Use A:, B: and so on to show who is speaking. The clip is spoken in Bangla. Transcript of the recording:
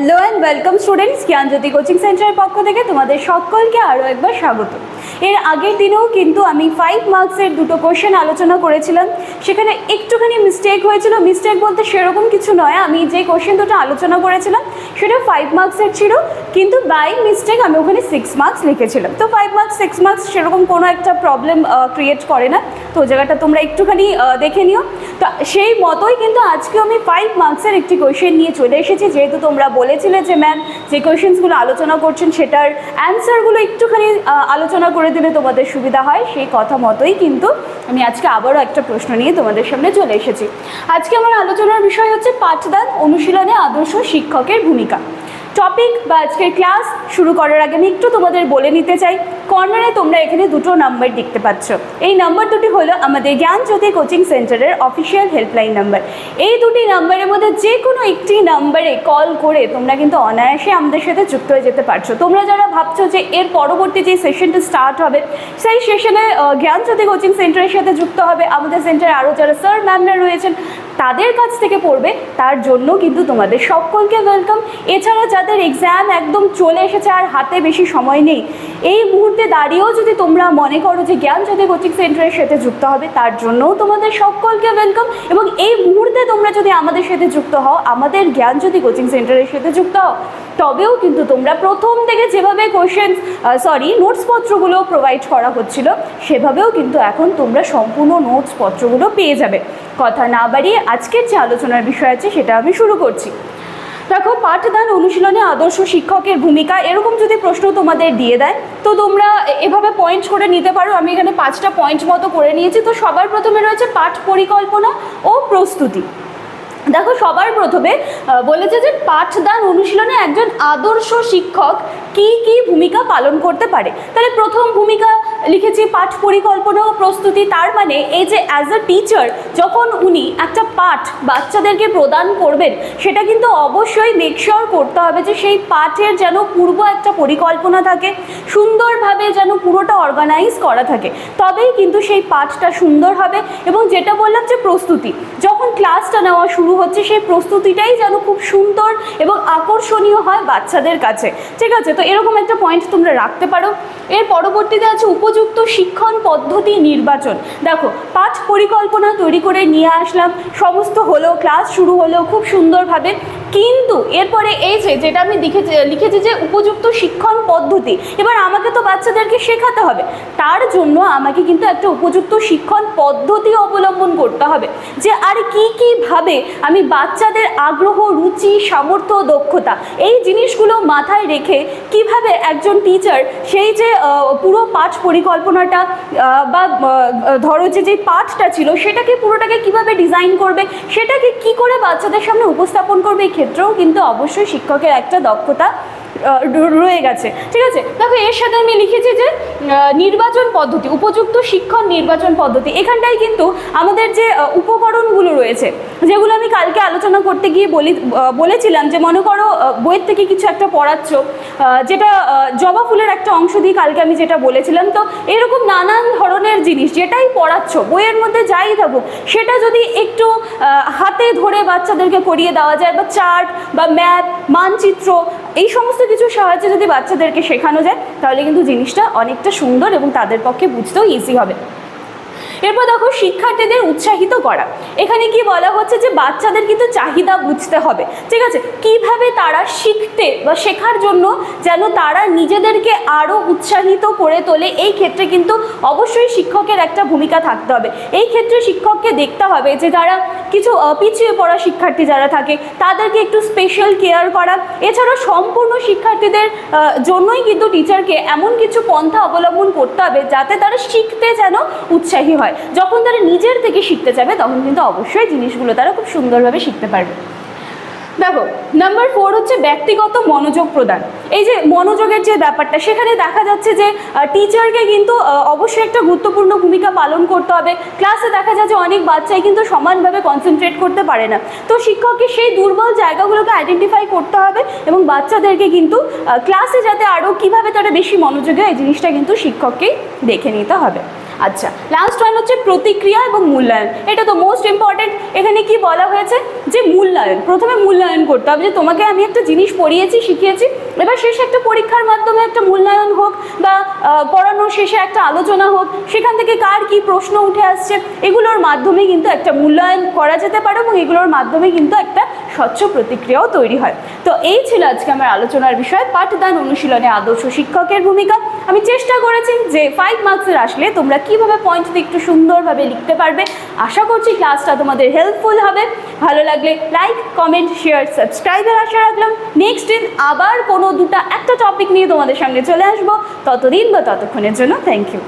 A: Hello and welcome students Gyanjyoti coaching সেন্টারের পক্ষ থেকে তোমাদের সকলকে আরও একবার স্বাগত। এর আগের দিনেও কিন্তু আমি ফাইভ মার্কসের দুটো কোশ্চেন আলোচনা করেছিলাম। সেখানে একটুখানি মিস্টেক হয়েছিল। মিস্টেক বলতে সেরকম কিছু নয়। আমি যে কোশ্চেন দুটো আলোচনা করেছিলাম, সেটা ফাইভ মার্কসের ছিল। কিন্তু বাই মিস্টেক আমি ওখানে সিক্স মার্কস লিখেছিলাম। তো ফাইভ মার্কস সিক্স মার্কস সেরকম কোনো একটা প্রবলেম ক্রিয়েট করে না। তো জায়গাটা তোমরা একটুখানি দেখে নিও। তো সেই মতোই কিন্তু আজকে আমি ফাইভ মার্কসের একটি কোয়েশ্চেন নিয়ে চলে এসেছি। যেহেতু তোমরা বলেছিলে যে ম্যাম যে কোয়েশ্চেন্সগুলো আলোচনা করছেন সেটার অ্যান্সারগুলো একটুখানি আলোচনা করে দিলে তোমাদের সুবিধা হয়। সেই কথা মতোই কিন্তু আমি আজকে আবারও একটা প্রশ্ন নিয়ে তোমাদের সামনে চলে এসেছি। আজকে আমার আলোচনার বিষয় হচ্ছে পাঠদান অনুশীলনে আদর্শ শিক্ষকের ভূমিকা। টপিক বা আজকের ক্লাস শুরু করার আগে আমি একটু তোমাদের বলে নিতে চাই। কর্নারে তোমরা এখানে দুটো নাম্বার দেখতে পাচ্ছ। এই নাম্বার দুটি হলো আমাদের জ্ঞানজ্যোতি কোচিং সেন্টারের অফিসিয়াল হেল্পলাইন নাম্বার এই দুটি নাম্বারের মধ্যে যে কোনো একটি নাম্বারে কল করে তোমরা কিন্তু অনায়াসে আমাদের সাথে যুক্ত হয়ে যেতে পারছ। তোমরা যারা ভাবছ যে এর পরবর্তী যে সেশনটা স্টার্ট হবে, সেই সেশনে জ্ঞানজ্যোতি কোচিং সেন্টারের সাথে যুক্ত হবে। আমাদের সেন্টারে আরও যারা স্যার ম্যামরা রয়েছেন তাদের কাছ থেকে পড়বে, তার জন্য কিন্তু তোমাদের সকলকে ওয়েলকাম এছাড়া যাদের এক্সাম একদম চলে এসেছে আর হাতে বেশি সময় নেই, এই মুহূর্তে দাঁড়িয়েও যদি তোমরা মনে করো যে জ্ঞান যদি কোচিং সেন্টারের সাথে যুক্ত হবে, তার জন্যও তোমাদের সকলকে ওয়েলকাম এবং এই মুহূর্তে তোমরা যদি আমাদের সাথে যুক্ত হও, আমাদের জ্ঞান যদি কোচিং সেন্টারের সাথে যুক্ত হও, তবেও কিন্তু তোমরা প্রথম থেকে যেভাবে কোয়েশ্চেন সরি নোটসপত্রগুলো প্রোভাইড করা হচ্ছিল, সেভাবেও কিন্তু এখন তোমরা সম্পূর্ণ নোটসপত্রগুলো পেয়ে যাবে। কথা না বাড়িয়ে আজকের যে আলোচনার বিষয় আছে সেটা আমি শুরু করছি। দেখো, পাঠদান অনুশীলনে আদর্শ শিক্ষকের ভূমিকা এরকম যদি প্রশ্ন তোমাদের দিয়ে দেয়, তো তোমরা এভাবে পয়েন্ট করে নিতে পারো। আমি এখানে পাঁচটা পয়েন্ট মতো করে নিয়েছি। তো সবার প্রথমে রয়েছে পাঠ পরিকল্পনা ও প্রস্তুতি। দেখো, সবার প্রথমে বলেছে যে পাঠদান অনুশীলনে একজন আদর্শ শিক্ষক কি কি ভূমিকা পালন করতে পারে। তাহলে প্রথম ভূমিকা লিখেছি, পাঠ পরিকল্পনা ও প্রস্তুতি তার মানে এই যে অ্যাজ আ টিচার যখন উনি একটা পাঠ বাচ্চাদেরকে প্রদান করবেন, সেটা কিন্তু অবশ্যই মেকশিওর করতে হবে যে সেই পাঠের যেন পূর্ব একটা পরিকল্পনা থাকে, সুন্দরভাবে যেন পুরোটা অর্গানাইজ করা থাকে। তবেই কিন্তু সেই পাঠটা সুন্দর হবে এবং যেটা বললাম যে প্রস্তুতি, যখন ক্লাসটা নেওয়া শুরু হচ্ছে, সেই প্রস্তুতিটাই যেন খুব সুন্দর এবং আকর্ষণীয় হয় বাচ্চাদের কাছে। ঠিক আছে? তো এরকম একটা পয়েন্ট তোমরা রাখতে পারো। এর পরবর্তীতে আছে উপযুক্ত শিক্ষণ পদ্ধতি নির্বাচন। দেখো পাঁচ পরিকল্পনা তৈরি করে নিয়ে আসলাম। সমস্ত হলো ক্লাস শুরু হলো খুব সুন্দরভাবে। কিন্তু এরপরে এই যে, যেটা আমি লিখেছি লিখেছি যে উপযুক্ত শিক্ষণ পদ্ধতি, এবার আমাকে তো বাচ্চাদেরকে শেখাতে হবে। তার জন্য আমাকে কিন্তু একটা উপযুক্ত শিক্ষণ পদ্ধতি অবলম্বন করতে হবে যে, আর কি কীভাবে আমি বাচ্চাদের আগ্রহ, রুচি, সামর্থ্য, দক্ষতা এই জিনিসগুলো মাথায় রেখে কীভাবে একজন টিচার সেই যে পুরো পাঠ পরিকল্পনাটা বা ধরো যে যে পাঠটা ছিল, সেটাকে পুরোটাকে কীভাবে ডিজাইন করবে, সেটাকে কি করে বাচ্চাদের সামনে উপস্থাপন করবে ক্ষেত্রেও কিন্তু অবশ্যই শিক্ষকের একটা দক্ষতা রয়ে গেছে। ঠিক আছে? দেখো, এর সাথে আমি লিখেছি যে নির্বাচন পদ্ধতি, উপযুক্ত শিক্ষণ নির্বাচন পদ্ধতি। এখানটায় কিন্তু আমাদের যে উপকরণগুলো রয়েছে, যেগুলো আমি কালকে আলোচনা করতে গিয়ে বলি বলেছিলাম যে, মনে করো বইয়ের থেকে কিছু একটা পড়াচ্ছ যেটা জবা ফুলের একটা অংশ দিয়ে কালকে আমি যেটা বলেছিলাম, তো এরকম নানান ধরনের জিনিস যেটাই পড়াচ্ছ, বইয়ের মধ্যে যাই থাকুক, সেটা যদি একটু হাতে ধরে বাচ্চাদেরকে করিয়ে দেওয়া যায় বা চার্ট বা ম্যাপ মানচিত্র, এই সমস্ত কিছুর সাহায্যে যদি বাচ্চাদেরকে শেখানো যায়, তাহলে কিন্তু জিনিসটা অনেকটা সুন্দর এবং তাদের পক্ষে বুঝতেও ইজি হবে। এরপর দেখো শিক্ষার্থীদের উৎসাহিত করা। এখানে কি বলা হচ্ছে যে বাচ্চাদের কিন্তু চাহিদা বুঝতে হবে। ঠিক আছে? কীভাবে তারা শিখতে বা শেখার জন্য যেন তারা নিজেদেরকে আরও উৎসাহিত করে তোলে, এই ক্ষেত্রে কিন্তু অবশ্যই শিক্ষকের একটা ভূমিকা থাকতে হবে। এই ক্ষেত্রে শিক্ষককে দেখতে হবে যে যারা কিছু পিছিয়ে পড়া শিক্ষার্থী যারা থাকে, তাদেরকে একটু স্পেশাল কেয়ার করা। এছাড়াও সম্পূর্ণ শিক্ষার্থীদের জন্যই কিন্তু টিচারকে এমন কিছু পন্থা অবলম্বন করতে হবে যাতে তারা শিখতে যেন উৎসাহী হয়। যখন তারা নিজের থেকে শিখতে যাবে তখন কিন্তু অবশ্যই জিনিসগুলো তারা খুব সুন্দরভাবে শিখতে পারবে। দেখো নাম্বার ফোর হচ্ছে ব্যক্তিগত মনোযোগ প্রদান। এই যে মনোযোগের যে ব্যাপারটা, সেখানে দেখা যাচ্ছে যে টিচারকে কিন্তু অবশ্যই একটা গুরুত্বপূর্ণ ভূমিকা পালন করতে হবে। ক্লাসে দেখা যায় যে অনেক বাচ্চাই কিন্তু সমানভাবে কনসেন্ট্রেট করতে পারে না। তো শিক্ষককে সেই দুর্বল জায়গাগুলোকে আইডেন্টিফাই করতে হবে এবং বাচ্চাদেরকে কিন্তু ক্লাসে যাতে আরও কীভাবে তারা বেশি মনোযোগী হয়, এই জিনিসটা কিন্তু শিক্ষককেই দেখে নিতে হবে। আচ্ছা লাস্ট ওয়ান হচ্ছে প্রতিক্রিয়া এবং মূল্যায়ন। এটা তো মোস্ট ইম্পর্টেন্ট এখানে কি বলা হয়েছে? যে মূল্যায়ন। প্রথমে মূল্যায়ন করতে হবে, যে তোমাকে আমি একটা জিনিস পড়িয়েছি, শিখিয়েছি, এবার শেষে একটা পরীক্ষার মাধ্যমে একটা মূল্যায়ন হোক বা পড়ানোর শেষে একটা আলোচনা হোক, সেখান থেকে কার কি প্রশ্ন উঠে আসছে, এগুলোর মাধ্যমে কিন্তু একটা মূল্যায়ন করা যেতে পারে এবং এগুলোর মাধ্যমে কিন্তু একটা স্বচ্ছ প্রতিক্রিয়াও তৈরি হয়। তো এই ছিল আজকে আমার আলোচনার বিষয়। পাঠদান অনুশীলনে আদর্শ শিক্ষকের ভূমিকা। আমি চেষ্টা করেছি যে ফাইভ মার্কসের আসলে তোমরা কীভাবে পয়েন্ট একটু সুন্দরভাবে লিখতে পারবে। আশা করছি ক্লাসটা তোমাদের হেল্পফুল হবে। ভালো লাগলে লাইক কমেন্ট শেয়ার সাবস্ক্রাইবের আশা রাখলাম। নেক্সট দিন আবার কোনো দুটা একটা টপিক নিয়ে তোমাদের সামনে চলে আসব। ততদিন বা ততক্ষণের জন্য থ্যাংক ইউ